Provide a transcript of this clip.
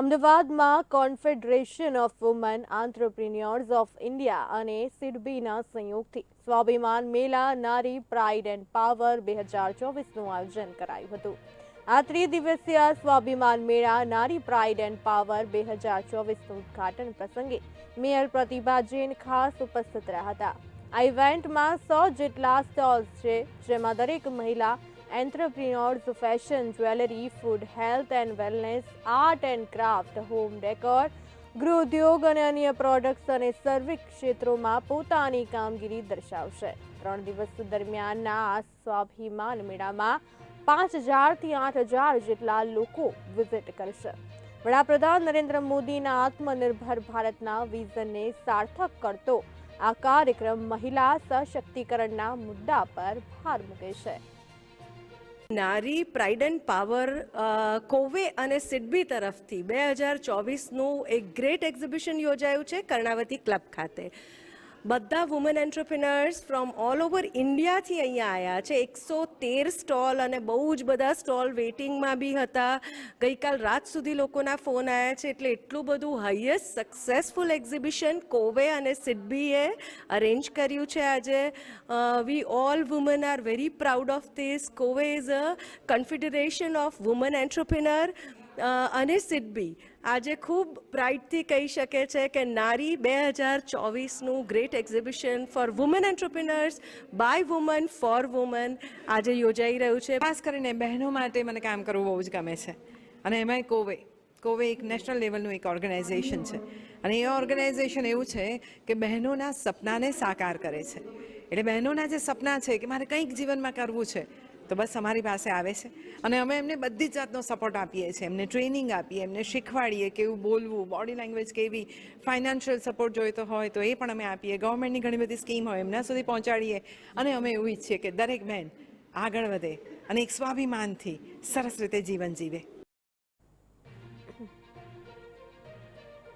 અમદાવાદમાં confederation of women entrepreneurs of India અને સિડબીના સંયોગથી સ્વાભિમાન મેળા નારી પ્રાઇડ એન્ડ પાવર બે હજાર ચોવીસનું આયોજન કરાયું હતું. આ ત્રિદિવસીય સ્વાભિમાન મેળા, નારી પ્રાઇડ એન્ડ પાવર બે હજાર ચોવીસનું ઉદ્ઘાટન પ્રસંગે મેયર પ્રતિભા જૈન ખાસ ઉપસ્થિત રહ્યા હતા. આ ઇવેન્ટમાં સો જેટલા સ્ટોલ્સ છે, જેમાં દરેક મહિલા entrepreneurs fashion jewellery food health and wellness art and craft home decor, ગૃહ ઉદ્યોગ અને અન્ય પ્રોડક્ટ્સ અને સર્વિસ ક્ષેત્રોમાં પોતાની કામગીરી દર્શાવશે. ત્રણ દિવસ દરમિયાનના આ સ્વાભિમાન મેળામાં પાંચ હજારથી આઠ હજાર જેટલા લોકો વિઝિટ કરશે. વડાપ્રધાન નરેન્દ્ર મોદીના આત્મનિર્ભર ભારતના વિઝનને સાર્થક કરતો આ કાર્યક્રમ મહિલા સશક્તિકરણના મુદ્દા પર ભાર મૂકે છે. નારી પ્રાઇડ એન્ડ પાવર કોવે અને સિડબી તરફથી બે હજાર ચોવીસનું એક ગ્રેટ એક્ઝિબિશન યોજાયું છે કર્ણાવતી ક્લબ ખાતે. બધા women entrepreneurs from all over ઇન્ડિયાથી અહીંયા આવ્યા છે. એકસો તેર સ્ટોલ અને બહુ જ બધા સ્ટોલ વેઇટિંગમાં બી હતા. ગઈકાલ રાત સુધી લોકોના ફોન આવ્યા છે એટલે એટલું બધું હાઈએસ્ટ સક્સેસફુલ એક્ઝિબિશન કોવે અને સિડબીએ અરેન્જ કર્યું છે આજે. We all women are very proud of this કોવે is a confederation of women entrepreneur અને સિડબી. આજે ખૂબ પ્રાઇડથી કહી શકે છે કે નારી બે હજાર ચોવીસનું great exhibition for women entrepreneurs by women for women આજે યોજાઈ રહ્યું છે. ખાસ કરીને બહેનો માટે મને કામ કરવું બહુ જ ગમે છે. અને એમાંય કોવે. કોવે એક નેશનલ લેવલનું એક ઓર્ગેનાઇઝેશન છે. અને એ ઓર્ગેનાઇઝેશન એવું છે કે બહેનોના સપનાને સાકાર કરે છે. એટલે બહેનોના જે સપના છે કે મારે કંઈક જીવનમાં કરવું છે તો બસ અમારી પાસે આવે છે. અને અમે એમને બધી જ જાતનો સપોર્ટ આપીએ છીએ. એમને ટ્રેનિંગ આપીએ, એમને શીખવાડીએ કેવું બોલવું બોડી લેંગ્વેજ કેવી ફાઇનાન્શિયલ સપોર્ટ જોઈતો હોય તો એ પણ અમે આપીએ. ગવર્મેન્ટની ઘણી બધી સ્કીમ હોય, એમના સુધી પહોંચાડીએ. અને અમે એવું ઈચ્છીએ કે દરેક બહેન આગળ વધે અને એક સ્વાભિમાનથી સરસ રીતે જીવન જીવે.